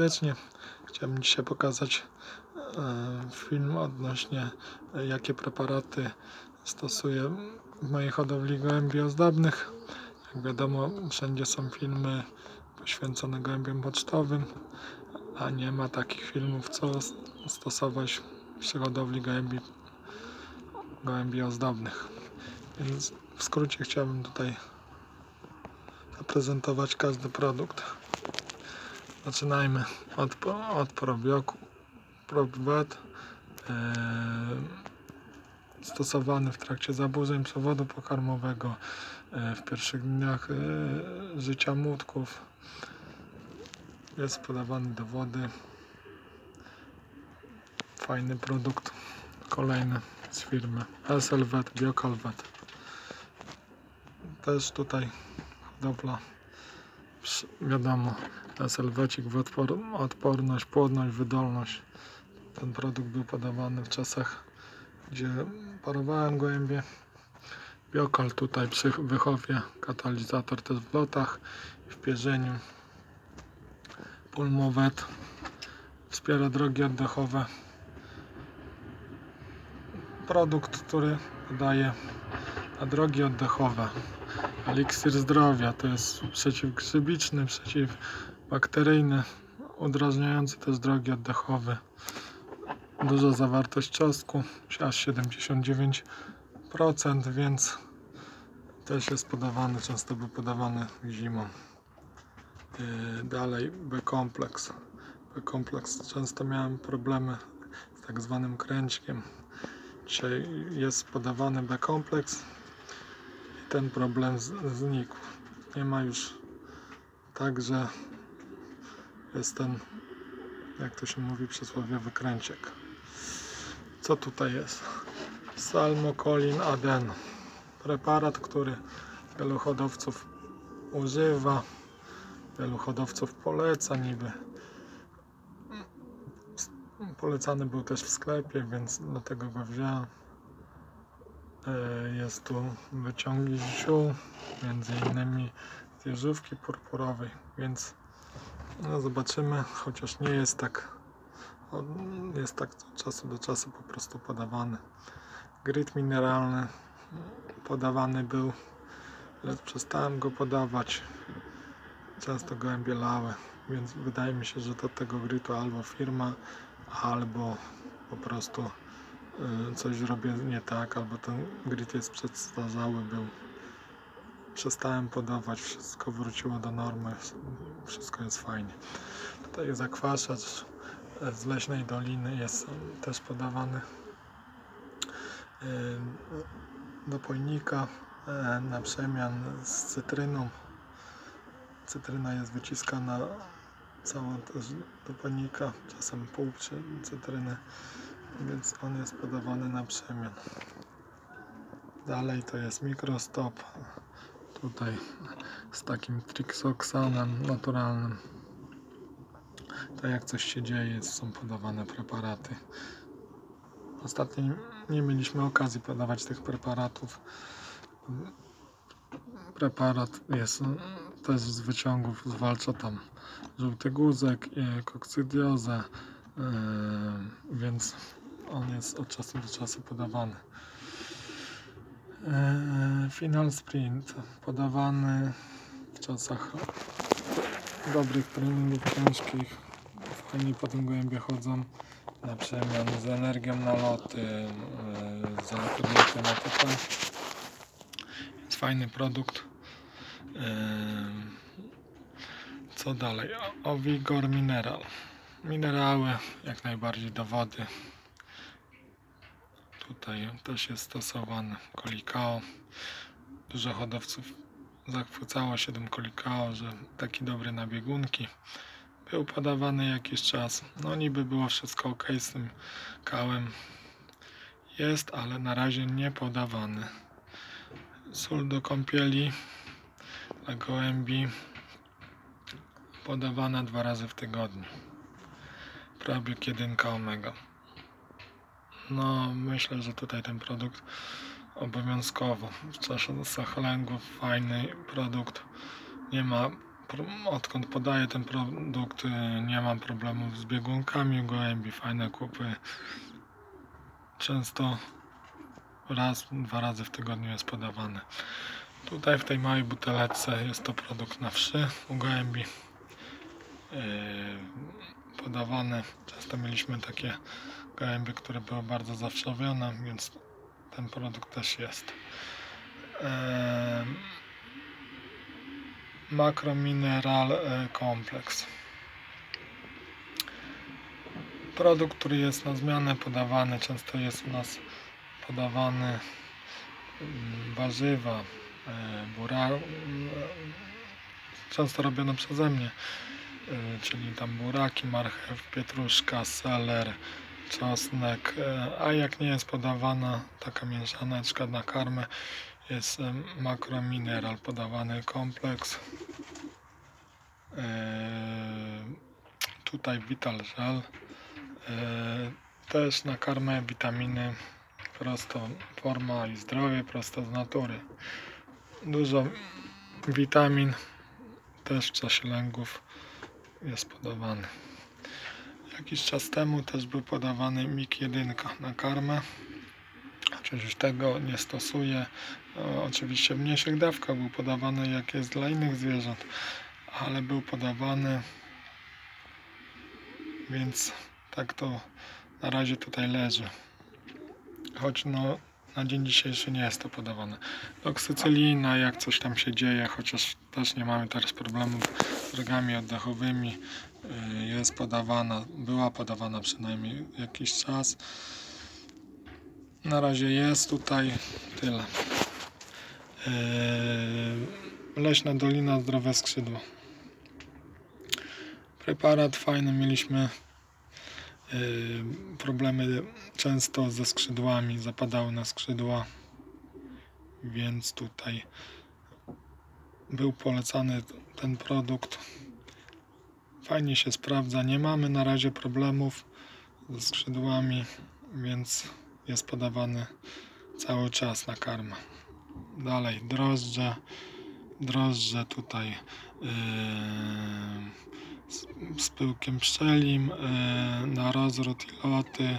serdecznie. Chciałbym dzisiaj pokazać e, film odnośnie e, jakie preparaty stosuję w mojej hodowli gołębi ozdobnych. Jak wiadomo, wszędzie są filmy poświęcone gołębiom pocztowym, a nie ma takich filmów, co stosować przy hodowli gołębi, gołębi ozdobnych. Więc w skrócie chciałbym tutaj zaprezentować każdy produkt. Zaczynajmy od, od probioku. Probwet e, stosowany w trakcie zaburzeń przewodu pokarmowego e, w pierwszych dniach e, życia młotków. Jest podawany do wody. Fajny produkt. Kolejny z firmy SLWet, Biokalwet. Też tutaj hodowla Wiadomo, SLWcik w odpor, odporność, płodność, wydolność. Ten produkt był podawany w czasach, gdzie parowałem gołębie. Biokal tutaj przy wychowie, katalizator też w lotach i w pierzeniu. Pulmowet wspiera drogi oddechowe. Produkt, który daje na drogi oddechowe. Eliksir zdrowia to jest przeciwgrzybiczny, przeciwbakteryjny, udrażniający też drogi oddechowe. Duża zawartość czosnku, aż 79%, więc też jest podawany, często był podawany zimą. Yy, Dalej B-kompleks. B-kompleks często miałem problemy z tak zwanym kręćkiem. Dzisiaj jest podawany B-kompleks ten problem znikł. Nie ma już tak, że jest ten, jak to się mówi, przysłowiowy kręciek. Co tutaj jest? Salmocolin aden. Preparat, który wielu hodowców używa, wielu hodowców poleca niby. Polecany był też w sklepie, więc dlatego go wziąłem. E, Jest tu wyciągi ziół, między innymi z jeżówki purpurowej, więc no zobaczymy, chociaż nie jest tak, jest tak od czasu do czasu po prostu podawany. Gryt mineralny podawany był, ale przestałem go podawać. Często gołębie lały, więc wydaje mi się, że do tego grytu albo firma, albo po prostu coś robię nie tak, albo ten grid jest przedstarzały był. Przestałem podawać, wszystko wróciło do normy, wszystko jest fajnie. Tutaj zakwaszacz z Leśnej Doliny jest też podawany y, do pojnika e, na przemian z cytryną. Cytryna jest wyciskana całą też do pojnika, czasem pół cy- cytryny więc on jest podawany na przemian. Dalej to jest mikrostop. Tutaj z takim trixoxanem naturalnym. To jak coś się dzieje, są podawane preparaty. Ostatnio nie- mieliśmy okazji podawać tych preparatów. Preparat jest też z wyciągów, zwalcza tam żółty guzek, i kokcydiozę, yy, więc on jest od czasu do czasu podawany. Eee, Final Sprint podawany w czasach dobrych treningów ciężkich. Fajnie po tym gołębie chodzą na przemian z energią na loty, eee, z elektroniką TP. Więc fajny produkt. Eee, Co dalej? O- Ovigor Mineral. Minerały jak najbardziej do wody. Tutaj też jest stosowany kolikao. Dużo hodowców zachwycało się tym kolikao, że taki dobry na biegunki. Był podawany jakiś czas. No niby było wszystko ok z tym kałem. Jest, ale na razie nie podawany. Sól do kąpieli dla gołębi podawana dwa razy w tygodniu. Probiok 1 omega. No, myślę, że tutaj ten produkt obowiązkowo w czasie sachlęgów fajny produkt. Nie ma odkąd podaję ten produkt, y, nie mam problemów z biegunkami gołębi, fajne kupy. Często raz, dwa razy w tygodniu jest podawany. Tutaj w tej małej buteleczce jest to produkt na wszy u gołębi. Yy, podawane. Często mieliśmy takie gołębie, które były bardzo zawszowione, więc ten produkt też jest. Makromineral e, kompleks. Produkt, który jest na zmianę podawany, często jest u nas podawany mm, warzywa, e, bura, mm, często robione przeze mnie, czyli tam buraki, marchew, pietruszka, seler, czosnek, e, a jak nie jest podawana taka mieszaneczka na karmę, jest e, makromineral podawany kompleks. E, Tutaj Vital Gel. E, Też na karmę witaminy prosto forma i zdrowie prosto z natury. Dużo witamin też w czasie lęgów jest podawany. Jakiś czas temu też był podawany MIG 1 na karmę. Chociaż już tego nie stosuję. Oczywiście w mniejszych dawkach był podawany jak jest dla innych zwierząt, ale był podawany, więc tak to na razie tutaj leży. Choć no na dzień dzisiejszy nie jest to podawane. Doksycylina, jak coś tam się dzieje, chociaż też nie mamy teraz problemów z drogami oddechowymi, y, jest podawana, była podawana przynajmniej jakiś czas. Na razie jest tutaj tyle. Yy, Leśna Dolina, zdrowe skrzydło. Preparat fajny, mieliśmy problemy często ze skrzydłami, zapadały na skrzydła, więc tutaj był polecany ten produkt. Fajnie się sprawdza, nie mamy na razie problemów ze skrzydłami, więc jest podawany cały czas na karmę. Dalej drożdże, drożdże tutaj yy, z, z pyłkiem pszczelim, yy, na rozród i loty.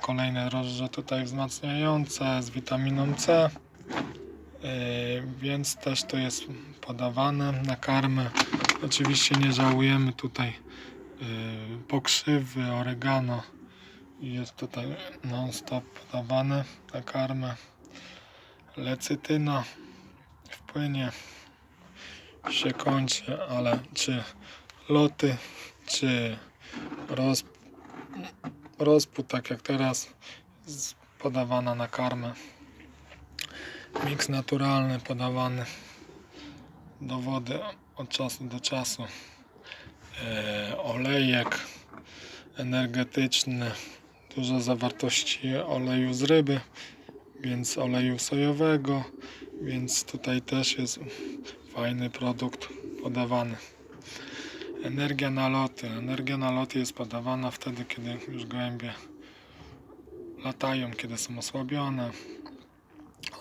Kolejne drożdże tutaj wzmacniające z witaminą C. Yy, więc też to jest podawane na karmę. Oczywiście nie żałujemy tutaj yy, pokrzywy, oregano jest tutaj non stop podawane na karmę. Lecytyna w płynie się kończy, ale czy loty, czy roz, rozpód, tak jak teraz, podawana na karmę. Miks naturalny podawany do wody od czasu do czasu. E, olejek energetyczny, dużo zawartości oleju z ryby, więc oleju sojowego, więc tutaj też jest fajny produkt podawany. Energia na loty. Energia na loty jest podawana wtedy, kiedy już gołębie latają, kiedy są osłabione.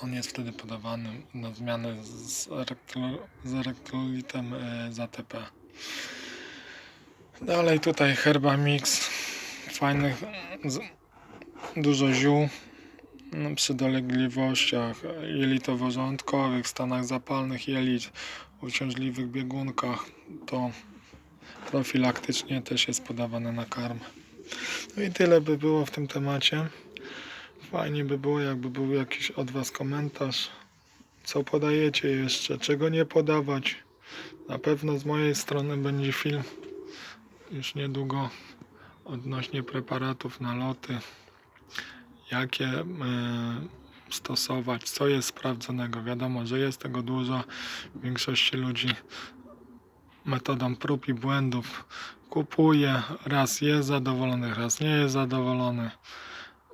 On jest wtedy podawany na zmianę z, elektro, z elektrolitem e, z ATP. Dalej tutaj herba mix fajnych, dużo ziół no, przy dolegliwościach jelitowo-żołądkowych, stanach zapalnych jelit, uciążliwych biegunkach, to profilaktycznie też jest podawane na karmę. No i tyle by było w tym temacie. Fajnie by było, jakby był jakiś od Was komentarz, co podajecie jeszcze, czego nie podawać. Na pewno z mojej strony będzie film już niedługo odnośnie preparatów na loty, jakie e, stosować, co jest sprawdzonego. Wiadomo, że jest tego dużo. Większości ludzi metodą prób i błędów kupuje. Raz jest zadowolony, raz nie jest zadowolony.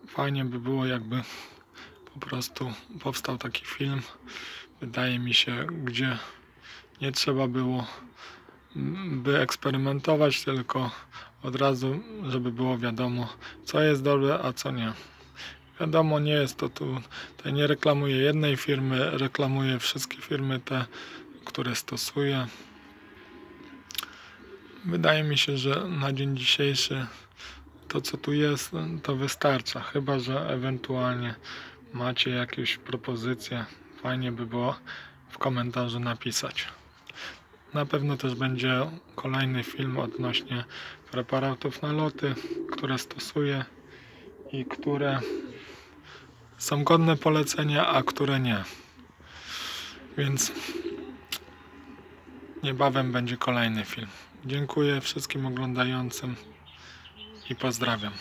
Fajnie by było, jakby po prostu powstał taki film. Wydaje mi się, gdzie nie trzeba było mm, by eksperymentować, tylko od razu, żeby było wiadomo, co jest dobre, a co nie. Wiadomo, nie jest to tu, tutaj nie reklamuję jednej firmy, reklamuję wszystkie firmy te, które stosuję. Wydaje mi się, że na dzień dzisiejszy to co tu jest, to wystarcza. Chyba, że ewentualnie macie jakieś propozycje, fajnie by było w komentarzu napisać. Na pewno też będzie kolejny film odnośnie preparatów na loty, które stosuję i które są godne polecenia, a które nie. Więc niebawem będzie kolejny film. Dziękuję wszystkim oglądającym i pozdrawiam.